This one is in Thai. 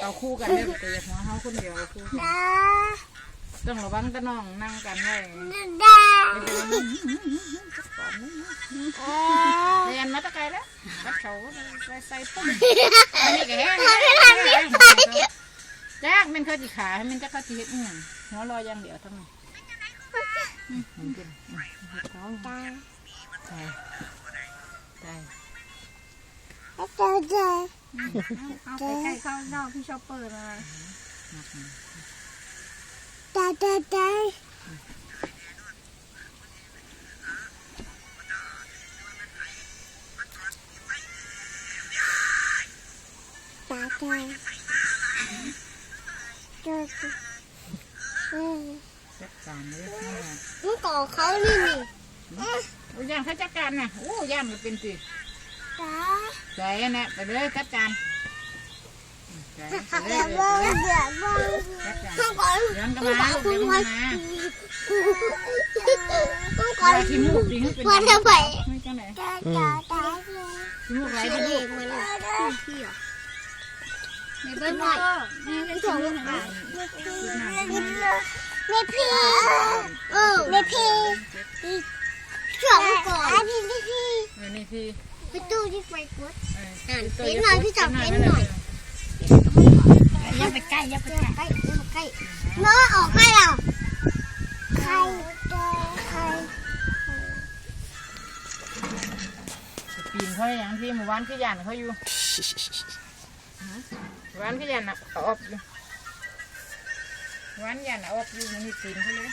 เอาคู่กันเด้อแต่อย่าหัวเฮาคนเดียวเอาคู่กันต้องระวังตะน้องนั่งกันไว้เรียนมาแตะไกลแล้ววัดเขาใส่ใส่ปุ้มอันนี้ก็แห้งแจ้กมันเขาจิขาให้มันจะเขาจิเฮ็ดอีหยังหัวรออย่างเดียวทั้งนั้น อืมมันกินอืมเฮ็ดท้อเอาไปใกล้เข้านอกพี่ชอบเปิดเลย จัดการเลยนั่นแหละลูกของเขานี่นี่โอ้ยย่างเขาจัดการนะโอ้ย่างมันเป็นสิจ้าใจอันเนี้ยไปเลยจัดการใจไปเลเดี๋ยยวบ้างเดี๋ยวบ้างจัดการลูกก่อนเดี๋ยวมันก็มาลูกเดี๋ยวมันก็มาลูกก่อนว่าที่มูกดิเป็นวันเท่าไหร่ไม่จังไหนจ้าจ้าจ้าที่มูกไหลเด็ที่ลูกกมันพี่อะไม่เป็นไรไม่ถูก ไม่พี่เออไม่พี่ช่วยก่อนพี่พี่พี่เออนี่ที่ไปตู้ที่ไฟกดเอออ่านเฟ้นหน่อยพี่จับเฟ้นหน่อยอย่าไปใกล้อย่าไปใกใกล้ล้ใกล้เนาะออกให้เราใครใครปีนเขาอย่างที่หมู่บ้านขี้ยันเขาอยู่หมู่บ้านขี้ยันอะเขาอบอยู่ วันยันอบอยู่มันนี่ปีนเขาเลย